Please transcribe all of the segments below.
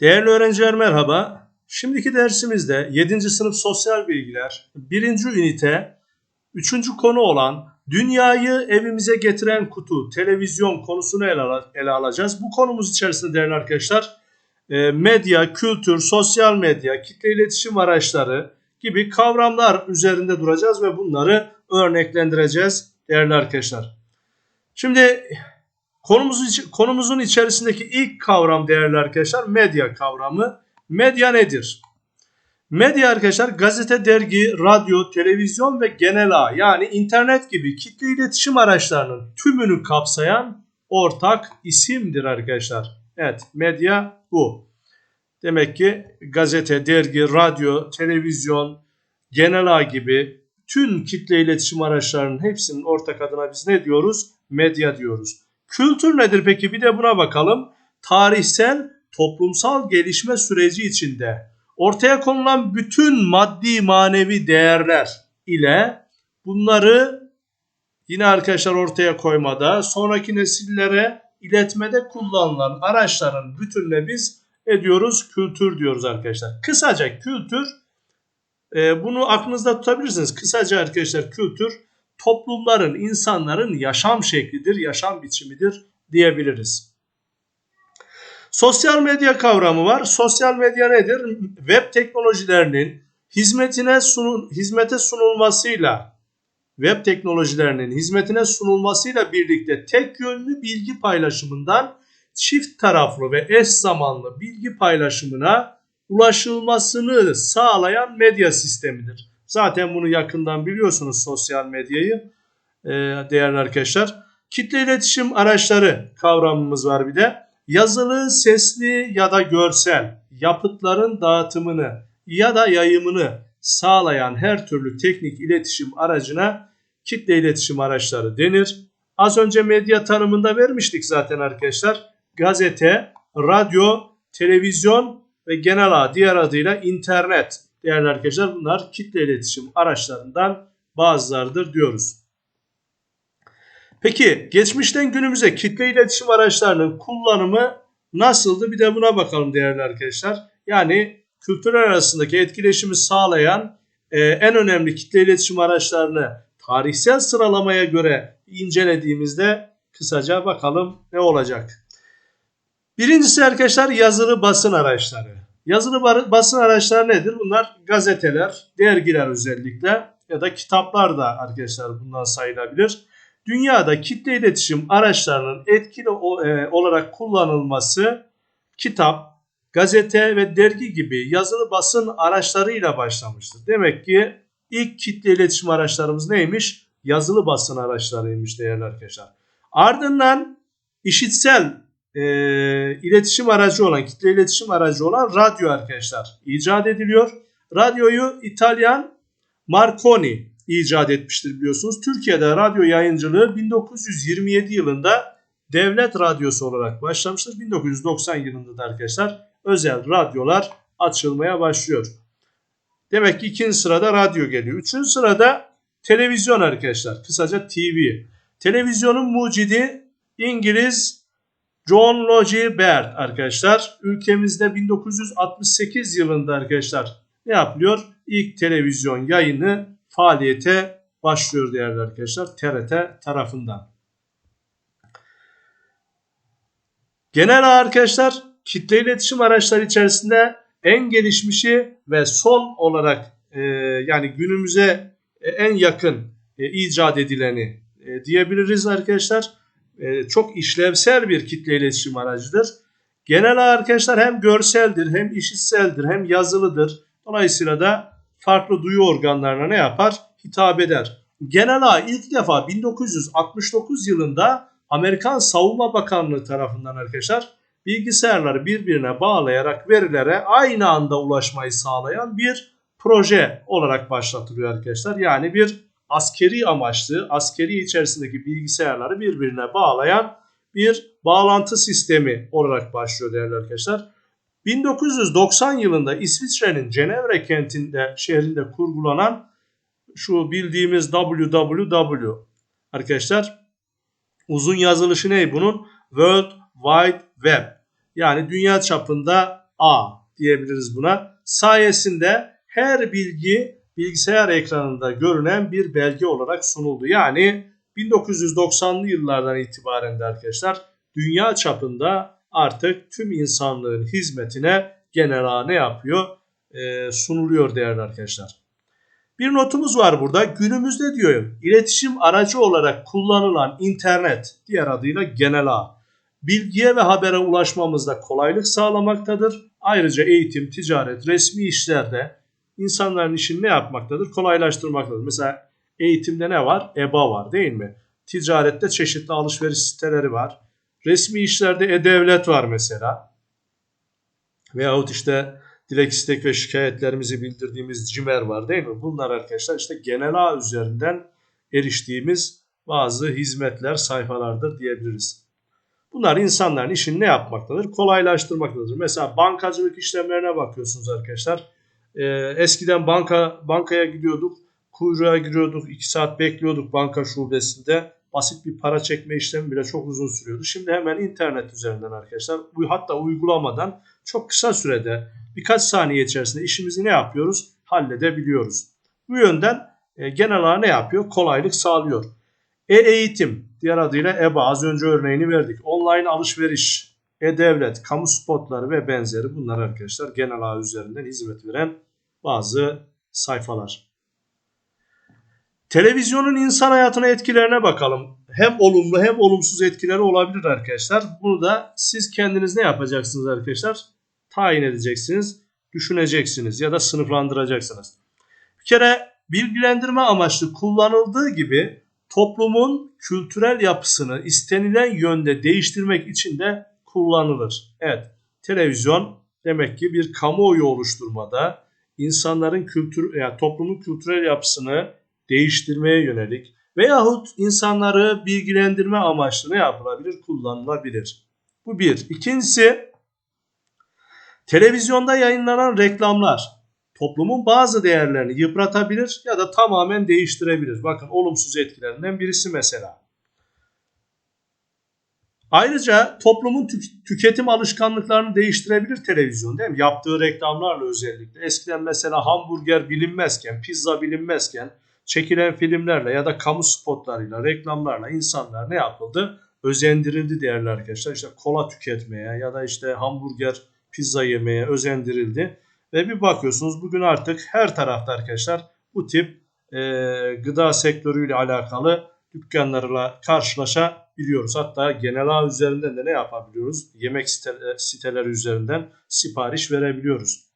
Değerli öğrenciler merhaba. Şimdiki dersimizde 7. sınıf sosyal bilgiler 1. ünite 3. konu olan dünyayı evimize getiren kutu televizyon konusunu ele, al- ele alacağız. Bu konumuz içerisinde değerli arkadaşlar e, medya, kültür, sosyal medya, kitle iletişim araçları gibi kavramlar üzerinde duracağız ve bunları örneklendireceğiz değerli arkadaşlar. Şimdi Konumuz, konumuzun içerisindeki ilk kavram değerli arkadaşlar medya kavramı. Medya nedir? Medya arkadaşlar gazete, dergi, radyo, televizyon ve genel ağ yani internet gibi kitle iletişim araçlarının tümünü kapsayan ortak isimdir arkadaşlar. Evet medya bu. Demek ki gazete, dergi, radyo, televizyon, genel ağ gibi tüm kitle iletişim araçlarının hepsinin ortak adına biz ne diyoruz? Medya diyoruz. Kültür nedir peki? Bir de buna bakalım. Tarihsel, toplumsal gelişme süreci içinde ortaya konulan bütün maddi manevi değerler ile bunları yine arkadaşlar ortaya koymada, sonraki nesillere iletmede kullanılan araçların bütününe biz ne diyoruz? Kültür diyoruz arkadaşlar. Kısaca kültür, e, bunu aklınızda tutabilirsiniz. Kısaca arkadaşlar kültür toplumların, insanların yaşam şeklidir, yaşam biçimidir diyebiliriz. Sosyal medya kavramı var. Sosyal medya nedir? Web teknolojilerinin hizmetine sunul, hizmete sunulmasıyla web teknolojilerinin hizmetine sunulmasıyla birlikte tek yönlü bilgi paylaşımından çift taraflı ve eş zamanlı bilgi paylaşımına ulaşılmasını sağlayan medya sistemidir. Zaten bunu yakından biliyorsunuz sosyal medyayı e, değerli arkadaşlar. Kitle iletişim araçları kavramımız var bir de. Yazılı, sesli ya da görsel yapıtların dağıtımını ya da yayımını sağlayan her türlü teknik iletişim aracına kitle iletişim araçları denir. Az önce medya tanımında vermiştik zaten arkadaşlar. Gazete, radyo, televizyon ve genel ağ diğer adıyla internet değerli arkadaşlar bunlar kitle iletişim araçlarından bazılarıdır diyoruz. Peki geçmişten günümüze kitle iletişim araçlarının kullanımı nasıldı? Bir de buna bakalım değerli arkadaşlar. Yani kültürler arasındaki etkileşimi sağlayan e, en önemli kitle iletişim araçlarını tarihsel sıralamaya göre incelediğimizde kısaca bakalım ne olacak. Birincisi arkadaşlar yazılı basın araçları. Yazılı basın araçları nedir? Bunlar gazeteler, dergiler özellikle ya da kitaplar da arkadaşlar bundan sayılabilir. Dünyada kitle iletişim araçlarının etkili e, olarak kullanılması kitap, gazete ve dergi gibi yazılı basın araçlarıyla başlamıştır. Demek ki ilk kitle iletişim araçlarımız neymiş? Yazılı basın araçlarıymış değerli arkadaşlar. Ardından işitsel e, iletişim aracı olan, kitle iletişim aracı olan radyo arkadaşlar icat ediliyor. Radyoyu İtalyan Marconi icat etmiştir biliyorsunuz. Türkiye'de radyo yayıncılığı 1927 yılında devlet radyosu olarak başlamıştır. 1990 yılında da arkadaşlar özel radyolar açılmaya başlıyor. Demek ki ikinci sırada radyo geliyor. Üçüncü sırada televizyon arkadaşlar. Kısaca TV. Televizyonun mucidi İngiliz John Logie Baird arkadaşlar. Ülkemizde 1968 yılında arkadaşlar ne yapılıyor? İlk televizyon yayını faaliyete başlıyor değerli arkadaşlar TRT tarafından. Genel arkadaşlar kitle iletişim araçları içerisinde en gelişmişi ve son olarak e, yani günümüze e, en yakın e, icat edileni e, diyebiliriz arkadaşlar. E, çok işlevsel bir kitle iletişim aracıdır. Genel arkadaşlar hem görseldir hem işitseldir hem yazılıdır. Dolayısıyla da farklı duyu organlarına ne yapar? Hitap eder. Genel ağ ilk defa 1969 yılında Amerikan Savunma Bakanlığı tarafından arkadaşlar bilgisayarları birbirine bağlayarak verilere aynı anda ulaşmayı sağlayan bir proje olarak başlatılıyor arkadaşlar. Yani bir askeri amaçlı, askeri içerisindeki bilgisayarları birbirine bağlayan bir bağlantı sistemi olarak başlıyor değerli arkadaşlar. 1990 yılında İsviçre'nin Cenevre kentinde şehrinde kurgulanan şu bildiğimiz WWW arkadaşlar uzun yazılışı ne bunun? World Wide Web. Yani dünya çapında A diyebiliriz buna. Sayesinde her bilgi bilgisayar ekranında görünen bir belge olarak sunuldu. Yani 1990'lı yıllardan itibaren de arkadaşlar dünya çapında artık tüm insanlığın hizmetine genel ağ ne yapıyor? Ee, sunuluyor değerli arkadaşlar. Bir notumuz var burada. Günümüzde diyor iletişim aracı olarak kullanılan internet diğer adıyla genel ağ bilgiye ve habere ulaşmamızda kolaylık sağlamaktadır. Ayrıca eğitim, ticaret, resmi işlerde insanların işini ne yapmaktadır? Kolaylaştırmaktadır. Mesela eğitimde ne var? EBA var değil mi? Ticarette çeşitli alışveriş siteleri var. Resmi işlerde e-devlet var mesela. Veyahut işte dilek istek ve şikayetlerimizi bildirdiğimiz CİMER var değil mi? Bunlar arkadaşlar işte genel ağ üzerinden eriştiğimiz bazı hizmetler, sayfalardır diyebiliriz. Bunlar insanların işini ne yapmaktadır? Kolaylaştırmaktadır. Mesela bankacılık işlemlerine bakıyorsunuz arkadaşlar. Ee, eskiden banka bankaya gidiyorduk, kuyruğa giriyorduk, 2 saat bekliyorduk banka şubesinde. Basit bir para çekme işlemi bile çok uzun sürüyordu. Şimdi hemen internet üzerinden arkadaşlar, hatta uygulamadan çok kısa sürede birkaç saniye içerisinde işimizi ne yapıyoruz? Halledebiliyoruz. Bu yönden e, genel olarak ne yapıyor? Kolaylık sağlıyor. E-eğitim, diğer adıyla EBA, az önce örneğini verdik. Online alışveriş, e-devlet, kamu spotları ve benzeri bunlar arkadaşlar genel ağ üzerinden hizmet veren bazı sayfalar. Televizyonun insan hayatına etkilerine bakalım. Hem olumlu hem olumsuz etkileri olabilir arkadaşlar. Bunu da siz kendiniz ne yapacaksınız arkadaşlar? Tayin edeceksiniz, düşüneceksiniz ya da sınıflandıracaksınız. Bir kere bilgilendirme amaçlı kullanıldığı gibi toplumun kültürel yapısını istenilen yönde değiştirmek için de kullanılır. Evet, televizyon demek ki bir kamuoyu oluşturmada insanların kültür yani toplumun kültürel yapısını değiştirmeye yönelik veyahut insanları bilgilendirme amaçlı ne yapılabilir? Kullanılabilir. Bu bir. İkincisi televizyonda yayınlanan reklamlar toplumun bazı değerlerini yıpratabilir ya da tamamen değiştirebilir. Bakın olumsuz etkilerinden birisi mesela. Ayrıca toplumun tü- tüketim alışkanlıklarını değiştirebilir televizyon değil mi? Yaptığı reklamlarla özellikle. Eskiden mesela hamburger bilinmezken, pizza bilinmezken çekilen filmlerle ya da kamu spotlarıyla, reklamlarla insanlar ne yapıldı? Özendirildi değerli arkadaşlar. İşte kola tüketmeye ya da işte hamburger, pizza yemeye özendirildi. Ve bir bakıyorsunuz bugün artık her tarafta arkadaşlar bu tip e, gıda sektörüyle alakalı dükkanlarla karşılaşabiliyoruz. Hatta genel ağ üzerinden de ne yapabiliyoruz? Yemek siteleri üzerinden sipariş verebiliyoruz.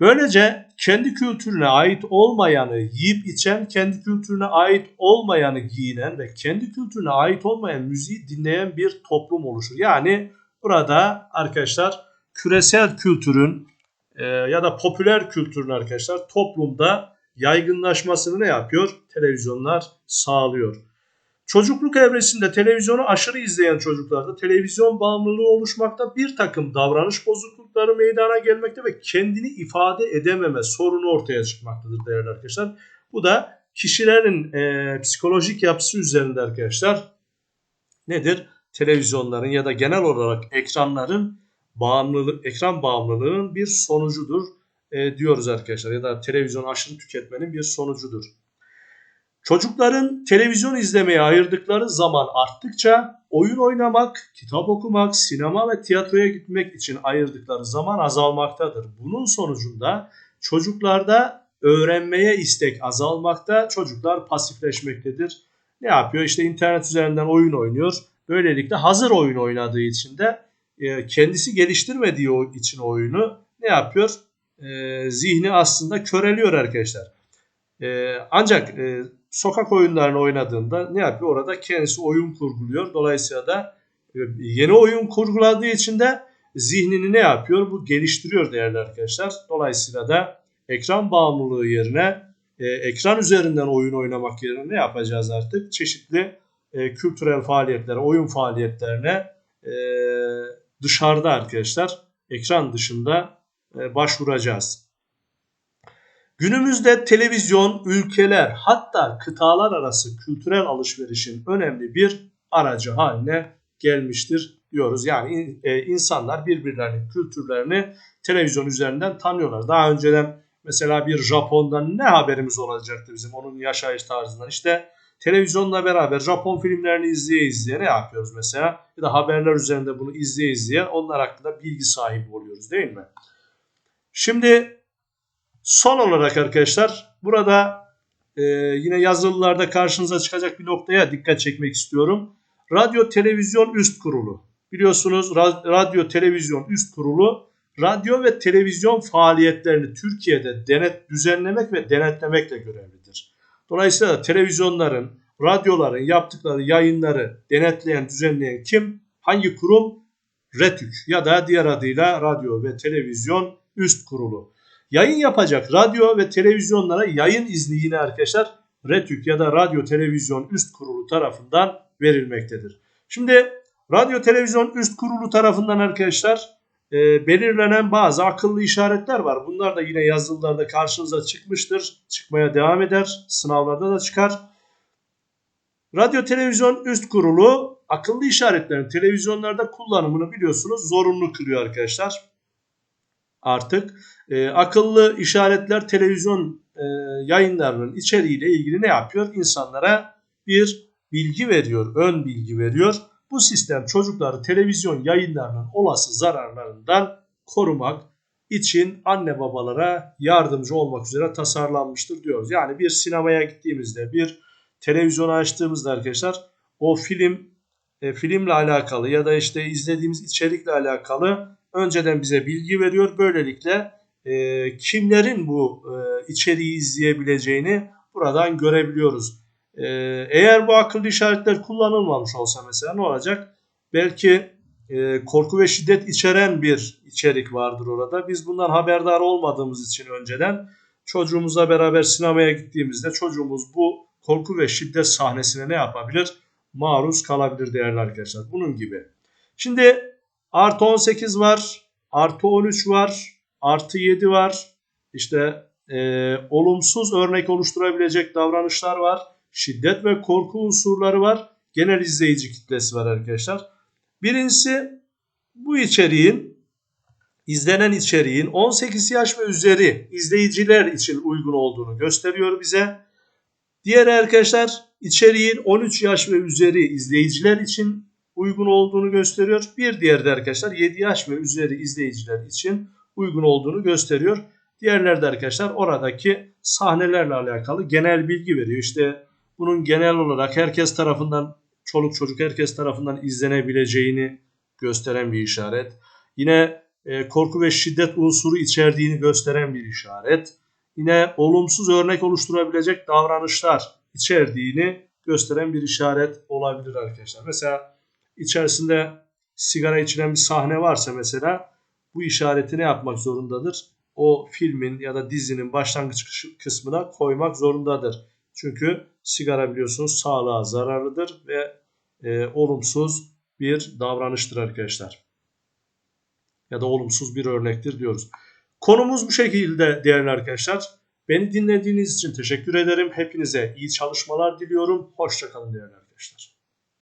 Böylece kendi kültürüne ait olmayanı yiyip içen, kendi kültürüne ait olmayanı giyinen ve kendi kültürüne ait olmayan müziği dinleyen bir toplum oluşur. Yani burada arkadaşlar küresel kültürün e, ya da popüler kültürün arkadaşlar toplumda yaygınlaşmasını ne yapıyor? Televizyonlar sağlıyor. Çocukluk evresinde televizyonu aşırı izleyen çocuklarda televizyon bağımlılığı oluşmakta bir takım davranış bozuklukları meydana gelmekte ve kendini ifade edememe sorunu ortaya çıkmaktadır değerli arkadaşlar. Bu da kişilerin e, psikolojik yapısı üzerinde arkadaşlar nedir? Televizyonların ya da genel olarak ekranların bağımlılık, ekran bağımlılığının bir sonucudur e, diyoruz arkadaşlar ya da televizyon aşırı tüketmenin bir sonucudur. Çocukların televizyon izlemeye ayırdıkları zaman arttıkça oyun oynamak, kitap okumak, sinema ve tiyatroya gitmek için ayırdıkları zaman azalmaktadır. Bunun sonucunda çocuklarda öğrenmeye istek azalmakta, çocuklar pasifleşmektedir. Ne yapıyor? İşte internet üzerinden oyun oynuyor. Böylelikle hazır oyun oynadığı için de e, kendisi geliştirmediği için oyunu ne yapıyor? E, zihni aslında köreliyor arkadaşlar. E, ancak e, sokak oyunlarını oynadığında ne yapıyor? Orada kendisi oyun kurguluyor. Dolayısıyla da e, yeni oyun kurguladığı için de zihnini ne yapıyor? Bu geliştiriyor değerli arkadaşlar. Dolayısıyla da ekran bağımlılığı yerine e, ekran üzerinden oyun oynamak yerine ne yapacağız artık? Çeşitli e, kültürel faaliyetlere, oyun faaliyetlerine e, dışarıda arkadaşlar ekran dışında başvuracağız. Günümüzde televizyon ülkeler hatta kıtalar arası kültürel alışverişin önemli bir aracı haline gelmiştir diyoruz. Yani e, insanlar birbirlerinin kültürlerini televizyon üzerinden tanıyorlar. Daha önceden mesela bir Japon'dan ne haberimiz olacaktı bizim onun yaşayış tarzından. İşte televizyonla beraber Japon filmlerini izleye izleye ne yapıyoruz mesela? Bir de haberler üzerinde bunu izleye izleye onlar hakkında bilgi sahibi oluyoruz değil mi? Şimdi son olarak arkadaşlar burada e, yine yazılılarda karşınıza çıkacak bir noktaya dikkat çekmek istiyorum. Radyo Televizyon Üst Kurulu. Biliyorsunuz ra- Radyo Televizyon Üst Kurulu radyo ve televizyon faaliyetlerini Türkiye'de denet düzenlemek ve denetlemekle görevlidir. Dolayısıyla televizyonların, radyoların yaptıkları yayınları denetleyen, düzenleyen kim? Hangi kurum? RETÜK ya da diğer adıyla Radyo ve Televizyon Üst Kurulu. Yayın yapacak radyo ve televizyonlara yayın izni yine arkadaşlar RETÜK ya da Radyo Televizyon Üst Kurulu tarafından verilmektedir. Şimdi Radyo Televizyon Üst Kurulu tarafından arkadaşlar e, belirlenen bazı akıllı işaretler var. Bunlar da yine yazılılarda karşınıza çıkmıştır. Çıkmaya devam eder. Sınavlarda da çıkar. Radyo Televizyon Üst Kurulu akıllı işaretlerin televizyonlarda kullanımını biliyorsunuz zorunlu kılıyor arkadaşlar. Artık e, akıllı işaretler televizyon e, yayınlarının içeriğiyle ilgili ne yapıyor? İnsanlara bir bilgi veriyor, ön bilgi veriyor. Bu sistem çocukları televizyon yayınlarının olası zararlarından korumak için anne babalara yardımcı olmak üzere tasarlanmıştır diyoruz. Yani bir sinemaya gittiğimizde, bir televizyonu açtığımızda arkadaşlar o film e, filmle alakalı ya da işte izlediğimiz içerikle alakalı önceden bize bilgi veriyor. Böylelikle e, kimlerin bu e, içeriği izleyebileceğini buradan görebiliyoruz. E, eğer bu akıllı işaretler kullanılmamış olsa mesela ne olacak? Belki e, korku ve şiddet içeren bir içerik vardır orada. Biz bundan haberdar olmadığımız için önceden çocuğumuzla beraber sinemaya gittiğimizde çocuğumuz bu korku ve şiddet sahnesine ne yapabilir? Maruz kalabilir değerli arkadaşlar. Bunun gibi. Şimdi artı 18 var, artı 13 var, artı 7 var. İşte e, olumsuz örnek oluşturabilecek davranışlar var. Şiddet ve korku unsurları var. Genel izleyici kitlesi var arkadaşlar. Birincisi bu içeriğin izlenen içeriğin 18 yaş ve üzeri izleyiciler için uygun olduğunu gösteriyor bize. Diğer arkadaşlar içeriğin 13 yaş ve üzeri izleyiciler için uygun olduğunu gösteriyor. Bir diğer de arkadaşlar 7 yaş ve üzeri izleyiciler için uygun olduğunu gösteriyor. Diğerleri de arkadaşlar oradaki sahnelerle alakalı genel bilgi veriyor. İşte bunun genel olarak herkes tarafından çoluk çocuk herkes tarafından izlenebileceğini gösteren bir işaret. Yine e, korku ve şiddet unsuru içerdiğini gösteren bir işaret. Yine olumsuz örnek oluşturabilecek davranışlar içerdiğini gösteren bir işaret olabilir arkadaşlar. Mesela içerisinde sigara içilen bir sahne varsa mesela bu işareti ne yapmak zorundadır? O filmin ya da dizinin başlangıç kısmına koymak zorundadır. Çünkü sigara biliyorsunuz sağlığa zararlıdır ve e, olumsuz bir davranıştır arkadaşlar. Ya da olumsuz bir örnektir diyoruz. Konumuz bu şekilde değerli arkadaşlar. Beni dinlediğiniz için teşekkür ederim. Hepinize iyi çalışmalar diliyorum. Hoşçakalın değerli arkadaşlar.